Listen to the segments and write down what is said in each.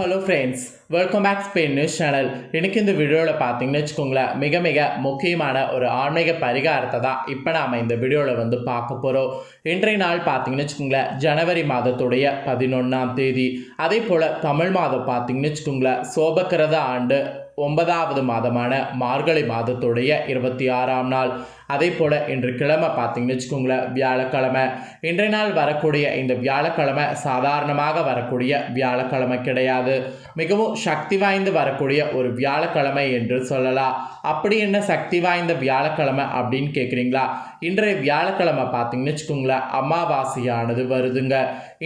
Hello friends welcome back Spain news channel எனக்கு இந்த வீடியோவில் பார்த்தீங்கன்னு வச்சுக்கோங்களேன் மிக மிக முக்கியமான ஒரு ஆன்மீக பரிகாரத்தை தான் இப்போ நாம் இந்த வீடியோவில் வந்து பார்க்க போகிறோம் இன்றைய நாள் பார்த்தீங்கன்னு வச்சுக்கோங்களேன் ஜனவரி மாதத்துடைய பதினொன்றாம் தேதி. அதே போல் தமிழ் மாதம் பார்த்தீங்கன்னு வச்சுக்கோங்களேன் சோபக்கிரத ஆண்டு ஒன்பதாவது மாதமான மார்கழி மாதத்துடைய இருபத்தி ஆறாம் நாள். அதே போல் இன்று கிழமை பார்த்தீங்கன்னு வச்சுக்கோங்களேன் வியாழக்கிழமை. இன்றைய நாள் வரக்கூடிய இந்த வியாழக்கிழமை சாதாரணமாக வரக்கூடிய வியாழக்கிழமை கிடையாது. மிகவும் சக்தி வாய்ந்து வரக்கூடிய ஒரு வியாழக்கிழமை என்று சொல்லலாம். அப்படி என்ன சக்தி வாய்ந்த வியாழக்கிழமை அப்படின்னு கேட்குறீங்களா இன்றைய வியாழக்கிழமை பார்த்தீங்கன்னு வச்சுக்கோங்களேன் அமாவாசையானது வருதுங்க.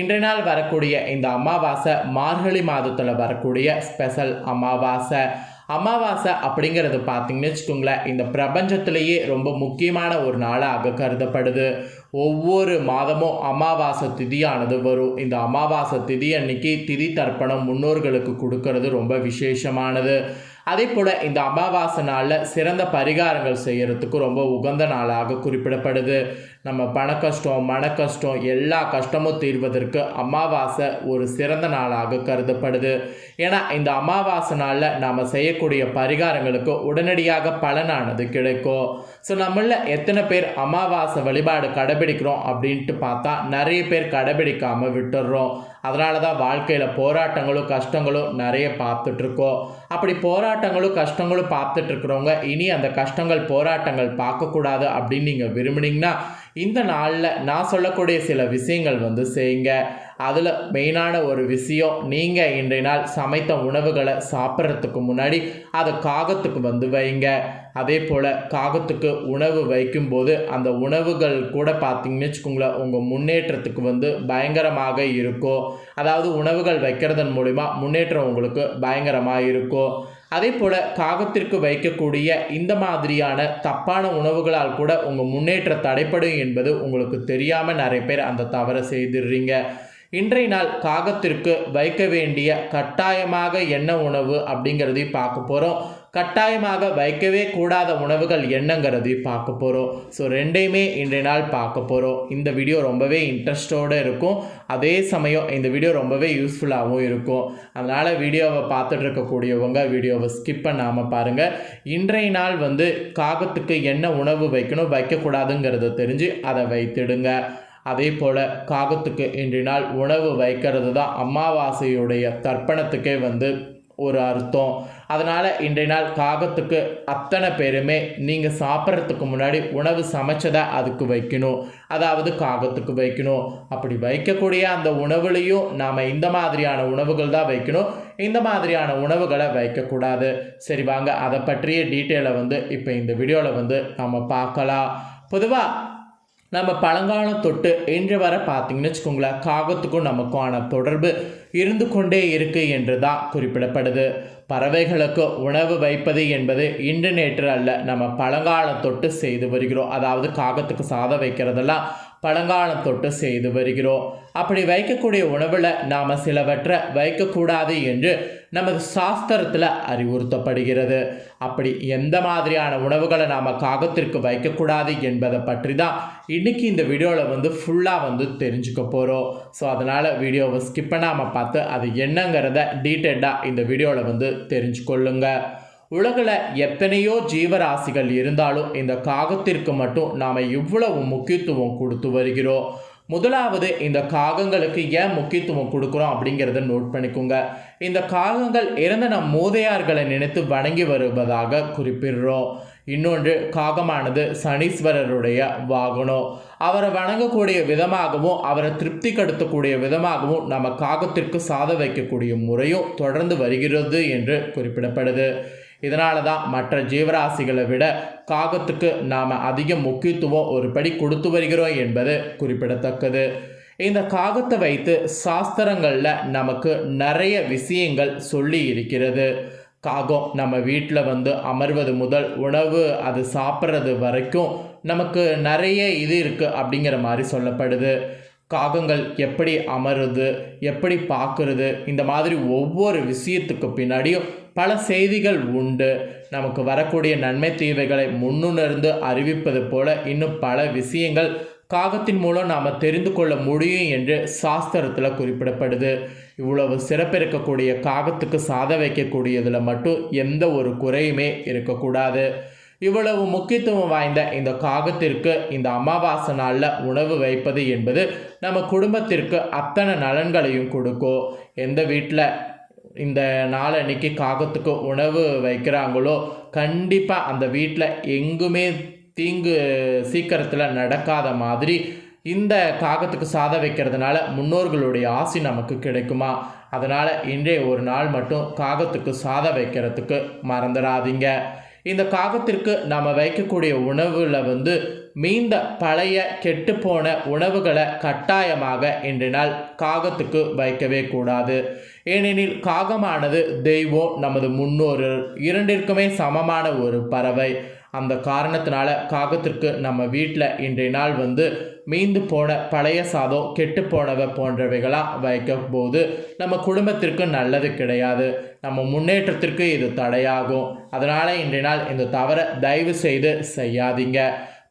இன்றைய நாள் வரக்கூடிய இந்த அமாவாசை மார்கழி மாதத்தில் வரக்கூடிய ஸ்பெஷல் அமாவாசை. அமாவாசை அப்படிங்கிறது பார்த்தீங்கன்னு வச்சுக்கோங்களேன் இந்த பிரபஞ்சத்திலேயே ரொம்ப முக்கியமான ஒரு நாளாக கருதப்படுது. ஒவ்வொரு மாதமும் அமாவாசை திதியானது வரும். இந்த அமாவாசை திதி அன்னைக்கு திதி தர்ப்பணம் முன்னோர்களுக்கு கொடுக்கறது ரொம்ப விசேஷமானது. அதே போல் இந்த அமாவாசை நாளில் சிறந்த பரிகாரங்கள் செய்கிறதுக்கு ரொம்ப உகந்த நாளாக குறிப்பிடப்படுது. நம்ம பண கஷ்டம் மன கஷ்டம் எல்லா கஷ்டமும் தீர்வதற்கு அமாவாசை ஒரு சிறந்த நாளாக கருதப்படுது. ஏன்னா இந்த அமாவாசை நாளில் நாம் செய்யக்கூடிய பரிகாரங்களுக்கு உடனடியாக பலனானது கிடைக்கும். ஸோ நம்மளில் எத்தனை பேர் அமாவாசை வழிபாடு கடைபிடிக்கிறோம் அப்படின்ட்டு பார்த்தா நிறைய பேர் கடைபிடிக்காமல் விட்டுடுறோம் அதனால தான் வாழ்க்கையில் போராட்டங்களும் கஷ்டங்களும் நிறைய பார்த்துட்ருக்கோம். அப்படி போராட்டங்களும் கஷ்டங்களும் பார்த்துட்ருக்குறவங்க இனி அந்த கஷ்டங்கள் போராட்டங்கள் பார்க்கக்கூடாது அப்படின்னு நீங்கள் விரும்புனீங்கன்னா இந்த நாளில் நான் சொல்லக்கூடிய சில விஷயங்கள் வந்து செய்யுங்க. அதில் மெயினான ஒரு விஷயம் நீங்கள் இன்றைய நாள் சமைத்த உணவுகளை சாப்பிட்றதுக்கு முன்னாடி அதை காகத்துக்கு வந்து வைங்க. அதே போல் காகத்துக்கு உணவு வைக்கும்போது அந்த உணவுகள் கூட பார்த்தீங்கன்னு வச்சுக்கோங்களேன் உங்கள் முன்னேற்றத்துக்கு வந்து பயங்கரமாக இருக்கும். அதாவது உணவுகள் வைக்கிறதன் மூலிமா முன்னேற்றம் உங்களுக்கு பயங்கரமாக இருக்கும். அதே போல் காகத்திற்கு வைக்கக்கூடிய இந்த மாதிரியான தப்பான உணவுகளால் கூட உங்கள் முன்னேற்ற தடைப்படும் என்பது உங்களுக்கு தெரியாமல் நிறைய பேர் அந்த தவறை செய்திடுறீங்க. இன்றைய நாள் காகத்திற்கு வைக்க வேண்டிய கட்டாயமாக என்ன உணவு அப்படிங்கிறதையும் பார்க்க போகிறோம் கட்டாயமாக வைக்கவே கூடாத உணவுகள் என்னங்கிறதையும் பார்க்க போகிறோம் ஸோ ரெண்டையுமே இன்றைய நாள் பார்க்க போகிறோம் இந்த வீடியோ ரொம்பவே இன்ட்ரெஸ்டோடு இருக்கும். அதே சமயம் இந்த வீடியோ ரொம்பவே யூஸ்ஃபுல்லாகவும் இருக்கும். அதனால் வீடியோவை பார்த்துட்டு இருக்கக்கூடியவங்க வீடியோவை ஸ்கிப் பண்ணாமல் பாருங்கள் இன்றைய நாள் வந்து காகத்துக்கு என்ன உணவு வைக்கணும் வைக்கக்கூடாதுங்கிறத தெரிஞ்சு அதை வைத்திடுங்க. அதே போல் காகத்துக்கு இன்றைய நாள் உணவு வைக்கிறது தான் அமாவாசையுடைய தர்ப்பணத்துக்கே வந்து ஒரு அர்த்தம். அதனால் இன்றைய நாள் காகத்துக்கு அத்தனை பேருமே நீங்கள் சாப்பிட்றதுக்கு முன்னாடி உணவு சமைச்சதை அதுக்கு வைக்கணும். அதாவது காகத்துக்கு வைக்கணும். அப்படி வைக்கக்கூடிய அந்த உணவுலையும் நாம் இந்த மாதிரியான உணவுகள் தான் வைக்கணும். இந்த மாதிரியான உணவுகளை வைக்கக்கூடாது. சரி வாங்க அதை பற்றிய டீட்டெயிலை வந்து இப்போ இந்த வீடியோவில் வந்து நம்ம பார்க்கலாம். பொதுவாக நம்ம பழங்காலம் தொட்டு இன்று வர பார்த்தீங்கன்னு வச்சுக்கோங்களேன் காகத்துக்கும் நமக்கான தொடர்பு இருந்து கொண்டே இருக்கு என்று தான் குறிப்பிடப்படுது. பறவைகளுக்கு உணவு வைப்பது என்பது இன்று நேற்று அல்ல நம்ம பழங்காலம் தொட்டு செய்து வருகிறோம். அதாவது காகத்துக்கு சாதம் வைக்கிறதெல்லாம் பழங்காலம் தொட்டு செய்து வருகிறோம். அப்படி வைக்கக்கூடிய உணவில் நாம் சிலவற்றை வைக்கக்கூடாது என்று நமது சாஸ்திரத்தில் அறிவுறுத்தப்படுகிறது. அப்படி எந்த மாதிரியான உணவுகளை நாம் காகத்திற்கு வைக்கக்கூடாது என்பதை பற்றி தான் இன்றைக்கி இந்த வீடியோவில் வந்து ஃபுல்லாக வந்து தெரிஞ்சுக்க போகிறோம் ஸோ அதனால் வீடியோவை ஸ்கிப் பண்ணாமல் பார்த்து அது என்னங்கிறத டீட்டெயில்டாக இந்த வீடியோவில் வந்து தெரிஞ்சுக்கொள்ளுங்க. உலகில் எத்தனையோ ஜீவராசிகள் இருந்தாலும் இந்த காகத்திற்கு மட்டும் நாம் இவ்வளவு முக்கியத்துவம் கொடுத்து வருகிறோம். முதலாவது இந்த காகங்களுக்கு ஏன் முக்கியத்துவம் கொடுக்குறோம் அப்படிங்கிறத நோட் பண்ணிக்கோங்க. இந்த காகங்கள் இறந்த நம் மூதையார்களை நினைத்து வணங்கி வருவதாக குறிப்பிடுறோம். இன்னொன்று காகமானது சனீஸ்வரருடைய வாகனம். அவரை வணங்கக்கூடிய விதமாகவும் அவரை திருப்தி கடுத்தக்கூடிய விதமாகவும் நம்ம காகத்திற்கு சாத வைக்கக்கூடிய முறையும் தொடர்ந்து வருகிறது என்று குறிப்பிடப்படுது. இதனால தான் மற்ற ஜீவராசிகளை விட காகத்துக்கு நாம் அதிக முக்கியத்துவம் ஒரு படி கொடுத்து வருகிறோம் என்பது குறிப்பிடத்தக்கது. இந்த காகத்தை வைத்து சாஸ்திரங்களில் நமக்கு நிறைய விஷயங்கள் சொல்லி இருக்கிறது. காகம் நம்ம வீட்டில் வந்து அமர்வது முதல் உணவு அது சாப்பிட்றது வரைக்கும் நமக்கு நிறைய இது இருக்குது அப்படிங்கிற மாதிரி சொல்லப்படுது. காகங்கள் எப்படி அமருது எப்படி பார்க்குறது இந்த மாதிரி ஒவ்வொரு விஷயத்துக்கு பின்னாடியும் பல செய்திகள் உண்டு. நமக்கு வரக்கூடிய நன்மை தீவைகளை முன்னுணர்ந்து அறிவிப்பது போல இன்னும் பல விஷயங்கள் காகத்தின் மூலம் நாம் தெரிந்து கொள்ள முடியும் என்று சாஸ்திரத்தில் குறிப்பிடப்படுது. இவ்வளவு சிறப்பு இருக்கக்கூடிய காகத்துக்கு சாத வைக்கக்கூடியதில் மட்டும் எந்த ஒரு குறையுமே இருக்கக்கூடாது. இவ்வளவு முக்கியத்துவம் வாய்ந்த இந்த காகத்திற்கு இந்த அமாவாசை நாளில் உணவு வைப்பது என்பது நம்ம குடும்பத்திற்கு அத்தனை நலன்களையும் கொடுக்கும். எந்த வீட்டில் இந்த நாளன்னைக்கு காகத்துக்கு உணவு வைக்கிறாங்களோ கண்டிப்பாக அந்த வீட்டில் எங்குமே தீங்கு சீக்கிரத்தில் நடக்காத மாதிரி இந்த காகத்துக்கு சாதம் வைக்கிறதுனால முன்னோர்களுடைய ஆசி நமக்கு கிடைக்குமா? அதனால் இன்றைய ஒரு நாள் மட்டும் காகத்துக்கு சாதம் வைக்கிறதுக்கு மறந்துடாதீங்க. இந்த காகத்திற்கு நம்ம வைக்கக்கூடிய உணவில் வந்து மீந்த பழைய கெட்டுப்போன உணவுகளை கட்டாயமாக இன்று நாள் காகத்துக்கு வைக்கவே கூடாது. ஏனெனில் காகமானது தெய்வம் நமது முன்னோர்கள் இரண்டிற்குமே சமமான ஒரு பறவை. அந்த காரணத்தினால காகத்திற்கு நம்ம வீட்டில் இன்றைய நாள் வந்து மீந்து போன பழைய சாதம் கெட்டு போனவை போன்றவைகளாக வைக்கும் போது நம்ம குடும்பத்திற்கு நல்லது கிடையாது. நம்ம முன்னேற்றத்திற்கு இது தடையாகும். அதனால் இன்றைய நாள் இந்த தவறை தயவு செய்து செய்யாதீங்க.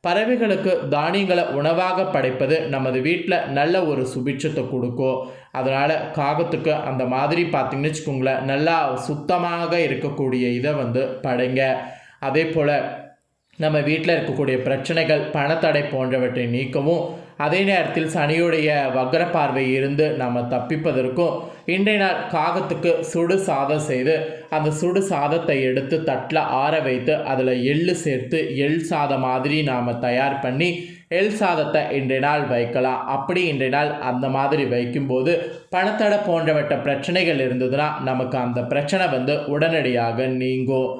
பறவைகளுக்கு தானியங்களை உணவாக படைப்பது நமது வீட்டில் நல்ல ஒரு சுபிட்சத்தை கொடுக்கும். அதனால் காகத்துக்கு அந்த மாதிரி பார்த்திங்கன்னு வச்சுக்கோங்களேன் நல்லா சுத்தமாக இருக்கக்கூடிய இதை வந்து படைங்க. அதே போல் நம்ம வீட்டில் இருக்கக்கூடிய பிரச்சனைகள் பணத்தடை போன்றவற்றை நீக்கவும் அதே நேரத்தில் சனியுடைய வக்ர பார்வை இருந்து நம்ம தப்பிப்பதற்கும் இன்றைய நாள் காகத்துக்கு சுடு சாதம் செய்து அந்த சுடு சாதத்தை எடுத்து தட்டில் ஆற வைத்து அதில் எள்ளு சேர்த்து எள் சாதம் மாதிரி நாம் தயார் பண்ணி எள் சாதத்தை இன்றைய நாள் வைக்கலாம். அப்படி இன்றைய நாள் அந்த மாதிரி வைக்கும்போது பணத்தடை போன்றவற்ற பிரச்சனைகள் இருந்ததுன்னா நமக்கு அந்த பிரச்சனை வந்து உடனடியாக நீங்கும்.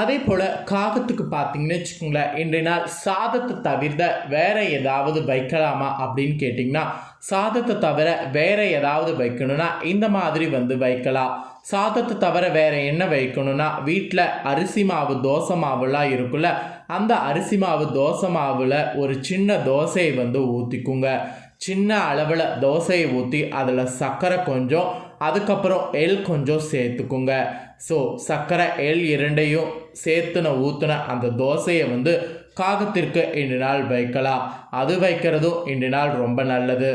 அதே போல் காகத்துக்கு பார்த்தீங்கன்னு வச்சுக்கோங்களேன் இன்றைய நாள் சாதத்தை தவிர்த்த வேற ஏதாவது வைக்கலாமா அப்படின்னு கேட்டிங்கன்னா சாதத்தை தவிர வேற ஏதாவது வைக்கணும்னா இந்த மாதிரி வந்து வைக்கலாம். சாதத்தை தவிர வேறு என்ன வைக்கணும்னா வீட்டில் அரிசி மாவு தோசை மாவுலாம் இருக்குல்ல அந்த அரிசி மாவு தோசை மாவில் ஒரு சின்ன தோசையை வந்து ஊற்றிக்குங்க சின்ன அளவில் தோசையை ஊற்றி அதில் சர்க்கரை கொஞ்சம் அதுக்கப்புறம் எள் கொஞ்சம் சேர்த்துக்குங்க. ஸோ சர்க்கரை எள் இரண்டையும் சேர்த்துன ஊற்றுன அந்த தோசையை வந்து காகத்திற்கு இன்று நாள் வைக்கலாம். அது வைக்கிறதும் இன்று நாள் ரொம்ப நல்லது.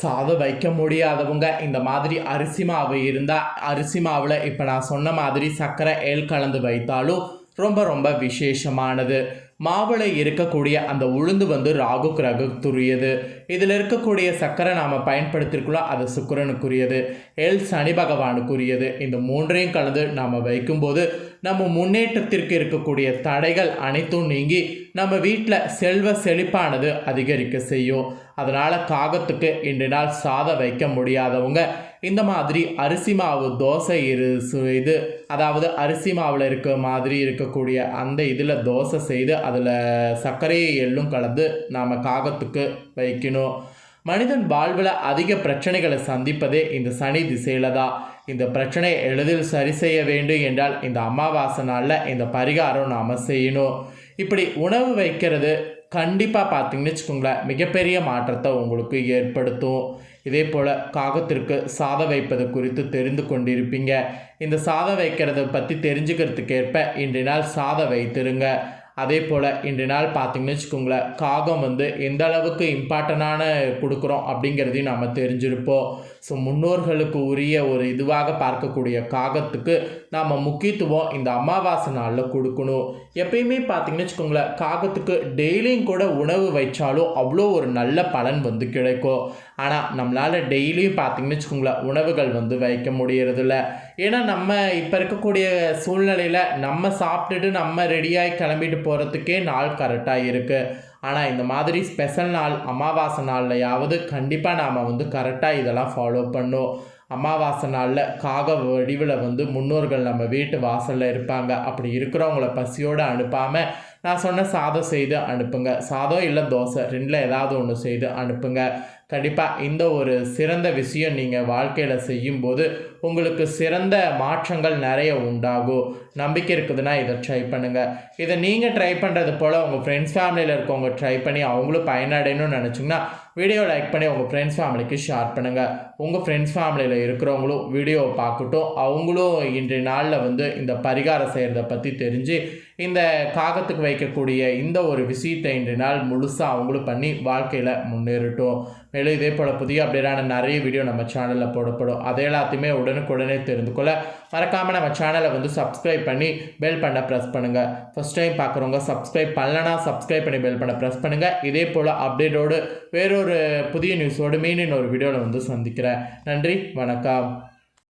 சாதம் வைக்க முடியாதவங்க இந்த மாதிரி அரிசி மாவு இருந்தால் அரிசி மாவில் இப்போ நான் சொன்ன மாதிரி சர்க்கரை எள் கலந்து வைத்தாலும் ரொம்ப ரொம்ப விசேஷமானது. மாவில் இருக்கக்கூடிய அந்த உளுந்து வந்து ராகு கிரகத்துரியது இதில் இருக்கக்கூடிய சர்க்கரை நாம் பயன்படுத்திருக்கலாம் அது சுக்கரனுக்குரியது. எல் சனி பகவானுக்குரியது. இந்த மூன்றையும் கலந்து நாம் வைக்கும்போது நம்ம முன்னேற்றத்திற்கு இருக்கக்கூடிய தடைகள் அனைத்தும் நீங்கி நம்ம வீட்டில் செல்வ செழிப்பானது அதிகரிக்க செய்யும். அதனால் காகத்துக்கு இன்று நாள் சாதம் வைக்க முடியாதவங்க இந்த மாதிரி அரிசி மாவு தோசை இரு இது அதாவது அரிசி மாவில் இருக்க மாதிரி இருக்கக்கூடிய அந்த இதில் தோசை செய்து அதில் சர்க்கரையை எள்ளும் கலந்து நாம் காகத்துக்கு வைக்கணும். மனிதன் வாழ்வில் அதிக பிரச்சனைகளை சந்திப்பதே இந்த சனி திசையில் தான். இந்த பிரச்சனையை எளிதில் சரி செய்ய வேண்டும் என்றால் இந்த அமாவாசை நாளில் இந்த பரிகாரம் நாம் செய்யணும். இப்படி உணவு வைக்கிறது கண்டிப்பாக பார்த்தீங்கன்னு வச்சுக்கோங்களேன் மிகப்பெரிய மாற்றத்தை உங்களுக்கு ஏற்படுத்தும். இதே போல் காகத்திற்கு சாதம் வைப்பது குறித்து தெரிந்து கொண்டிருப்பீங்க. இந்த சாதம் வைக்கிறத பற்றி தெரிஞ்சுக்கிறதுக்கேற்ப இன்றைய நாள் சாதம் வைத்திருங்க. அதே போல் இன்றைய நாள் பார்த்திங்கன்னு வச்சுக்கோங்களேன் காகம் வந்து எந்த அளவுக்கு இம்பார்ட்டனான கொடுக்குறோம் அப்படிங்கிறதையும் நம்ம தெரிஞ்சிருப்போம். ஸோ முன்னோர்களுக்கு உரிய ஒரு இதுவாக பார்க்கக்கூடிய காகத்துக்கு நாம் முக்கியத்துவம் இந்த அமாவாசை நாளில் கொடுக்கணும். எப்பயுமே பார்த்திங்கன்னு வச்சுக்கோங்களேன் காகத்துக்கு டெய்லியும் கூட உணவு வைச்சாலும் அவ்வளோ ஒரு நல்ல பலன் வந்து கிடைக்கும். ஆனால் நம்மளால் டெய்லியும் பார்த்திங்கன்னு வச்சுக்கோங்களேன் உணவுகள் வந்து வைக்க முடியறதில்ல. ஏன்னா நம்ம இப்போ இருக்கக்கூடிய சூழ்நிலையில் நம்ம சாப்பிட்டுட்டு நம்ம ரெடியாகி கிளம்பிட்டு போகிறதுக்கே நாள் கரெக்டாக இருக்குது ஆனால் இந்த மாதிரி ஸ்பெஷல் நாள் அமாவாசை நாள்லையாவது கண்டிப்பாக நாம் வந்து கரெக்டாக இதெல்லாம் ஃபாலோ பண்ணும். அமாவாசை நாளில் காக வடிவில் வந்து முன்னோர்கள் நம்ம வீட்டு வாசலில் இருப்பாங்க. அப்படி இருக்கிறவங்கள பசியோடு அனுப்பாமல் நான் சொன்ன சாதம் செய்து அனுப்புங்க. சாதம் இல்லை தோசை ரெண்டில் ஏதாவது ஒன்று செய்து அனுப்புங்க. கண்டிப்பாக இந்த ஒரு சிறந்த விஷயம் நீங்கள் வாழ்க்கையில் செய்யும்போது உங்களுக்கு சிறந்த மாற்றங்கள் நிறைய உண்டாகும். நம்பிக்கை இருக்குதுன்னா இதை ட்ரை பண்ணுங்கள் இதை நீங்கள் ட்ரை பண்ணுறது போல் உங்கள் ஃப்ரெண்ட்ஸ் ஃபேமிலியில் இருக்கவங்க ட்ரை பண்ணி அவங்களும் பயனடையணும்னு நினச்சிங்கன்னா வீடியோ லைக் பண்ணி உங்கள் ஃப்ரெண்ட்ஸ் ஃபேமிலிக்கு ஷேர் பண்ணுங்கள் உங்கள் ஃப்ரெண்ட்ஸ் ஃபேமிலியில் இருக்கிறவங்களும் வீடியோவை பார்க்கட்டும். அவங்களும் இன்றைய நாளில் வந்து இந்த பரிகாரம் செய்கிறத பற்றி தெரிஞ்சு இந்த காகத்துக்கு வைக்கக்கூடிய இந்த ஒரு விஷயத்தை இன்றைய நாள் முழுசாக அவங்களும் பண்ணி வாழ்க்கையில் முன்னேறட்டும். மேலும் இதே போல் புதிய அப்படியான நிறைய வீடியோ நம்ம சேனலில் போடப்படும். அதை எல்லாத்தையுமே உடனுக்குடனே தெரிந்து கொள்ள மறக்காமல் நம்ம சேனலை வந்து சப்ஸ்கிரைப் பண்ணி பெல் பண்ண ப்ரெஸ் பண்ணுங்கள் ஃபஸ்ட் டைம் பார்க்குறவங்க சப்ஸ்கிரைப் பண்ணலனா சப்ஸ்கிரைப் பண்ணி பெல் பண்ண ப்ரெஸ் பண்ணுங்கள் இதே போல் அப்டேட்டோடு வேறொரு புதிய நியூஸோடு மீண்டும் ஒரு வீடியோவில் வந்து சந்திக்கிறேன். நன்றி வணக்கம்.